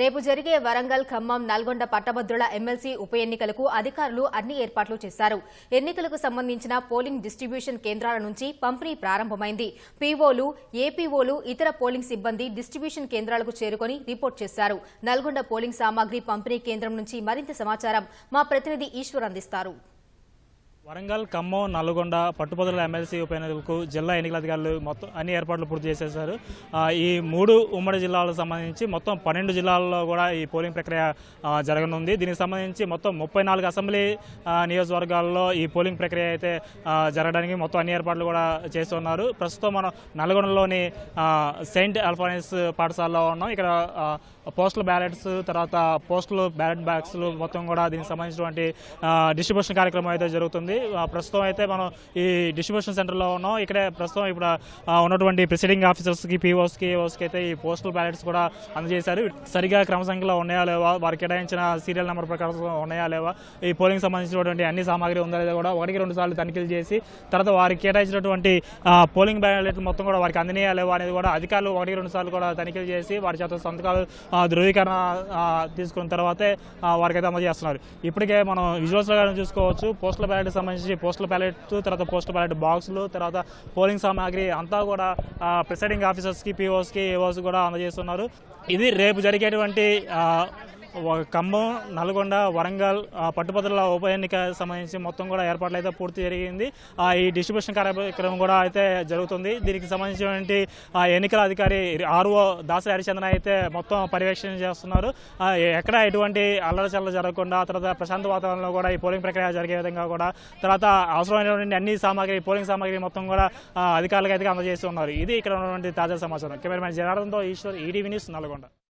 రేపు జరిగే వరంగల్ ఖమ్మం నల్గొండ పట్టభద్రుల ఎమ్మెల్సీ ఉప ఎన్నికలకు అధికారులు అన్ని ఏర్పాట్లు చేశారు. ఎన్నికలకు సంబంధించిన పోలింగ్ డిస్ట్రిబ్యూషన్ కేంద్రాల నుంచి పంపిణీ ప్రారంభమైంది. పీఓలు ఏపీఓలు ఇతర పోలింగ్ సిబ్బంది డిస్ట్రిబ్యూషన్ కేంద్రాలకు చేరుకొని రిపోర్ట్ చేశారు. నల్గొండ పోలింగ్ సామాగ్రి పంపిణీ కేంద్రం నుంచి మరింత సమాచారం మా ప్రతినిధి ఈశ్వర్ అందిస్తారు. వరంగల్ ఖమ్మం నల్గొండ పట్టుపదుల ఎమ్మెల్సీ ఉప ఎన్నికలకు జిల్లా ఎన్నికల అధికారులు మొత్తం అన్ని ఏర్పాట్లు పూర్తి చేసేశారు. ఈ మూడు ఉమ్మడి జిల్లాలకు సంబంధించి మొత్తం పన్నెండు జిల్లాల్లో కూడా ఈ పోలింగ్ ప్రక్రియ జరగనుంది. దీనికి సంబంధించి మొత్తం ముప్పై నాలుగు అసెంబ్లీ నియోజకవర్గాల్లో ఈ పోలింగ్ ప్రక్రియ అయితే జరగడానికి మొత్తం అన్ని ఏర్పాట్లు కూడా చేస్తున్నారు. ప్రస్తుతం మనం నల్గొండలోని సెయింట్ అల్ఫానిస్ పాఠశాలలో ఉన్నాం. ఇక్కడ పోస్టల్ బ్యాలెట్స్ తర్వాత పోస్టల్ బ్యాలెట్ బ్యాగ్స్లు మొత్తం కూడా దీనికి సంబంధించినటువంటి డిస్ట్రిబ్యూషన్ కార్యక్రమం అయితే జరుగుతుంది. ఉంది. ప్రస్తుతం అయితే మనం ఈ డిస్ట్రిబ్యూషన్ సెంటర్లో ఉన్నాం. ఇక్కడే ప్రస్తుతం ఇప్పుడు ఉన్నటువంటి ప్రిసైడింగ్ ఆఫీసర్స్కి పీఓస్కి ఓస్కి అయితే ఈ పోస్టల్ బ్యాలెట్స్ కూడా అందజేశారు. సరిగా క్రమ సంఖ్యలో ఉన్నాయా లేవా? వారికి కేటాయించిన సీరియల్ నెంబర్ ప్రకారం ఉన్నాయా లేవా? ఈ పోలింగ్ సంబంధించినటువంటి అన్ని సామాగ్రి ఉందా లేదా కూడా ఒకటికి రెండు సార్లు తనిఖీలు చేసి తర్వాత వారికి కేటాయించినటువంటి పోలింగ్ బ్యాలెట్ మొత్తం కూడా వారికి అందినయా లేవా అనేది కూడా అధికారులు ఒకటికి రెండు సార్లు కూడా తనిఖీలు చేసి వారి చేత సంతకాలు ధృవీకరణ తీసుకున్న తర్వాతే వారికైతే అమలు చేస్తున్నారు. ఇప్పటికే మనం విజువల్స్ చూసుకోవచ్చు. పోస్టల్ బ్యాలెట్ సంబంధించి పోస్టల్ బ్యాలెట్ తర్వాత పోస్టల్ బ్యాలెట్ బాక్సులు తర్వాత పోలింగ్ సామాగ్రి అంతా కూడా ప్రిసైడింగ్ ఆఫీసర్స్కి పీఓస్కి ఏఓస్ కూడా అందజేస్తున్నారు. ఇది రేపు జరిగేటువంటి ఖమ్మం నల్గొండ వరంగల్ ఆ, పట్టుభద్రుల ఉప ఎన్నిక సంబంధించి మొత్తం కూడా ఏర్పాట్లు అయితే పూర్తి జరిగింది. ఈ డిస్ట్రిబ్యూషన్ కార్యక్రమం కూడా అయితే జరుగుతుంది. దీనికి సంబంధించినటువంటి ఎన్నికల అధికారి ఆర్ఓ దాసరి హరిచంద్ర అయితే మొత్తం పర్యవేక్షణ చేస్తున్నారు. ఎక్కడ ఎటువంటి అల్లరచల్ల జరగకుండా తర్వాత ప్రశాంత వాతావరణంలో కూడా ఈ పోలింగ్ ప్రక్రియ జరిగే విధంగా కూడా తర్వాత అవసరమైనటువంటి అన్ని సామాగ్రి పోలింగ్ సామాగ్రి మొత్తం కూడా అధికారులకు అయితే అందజేస్తున్నారు. ఇది ఇక్కడ ఉన్నటువంటి తాజా సమాచారం. కెమెరామెన్ జనార్దన్తో ఈశ్వర్ ఈటీవీ న్యూస్ నల్గొండ.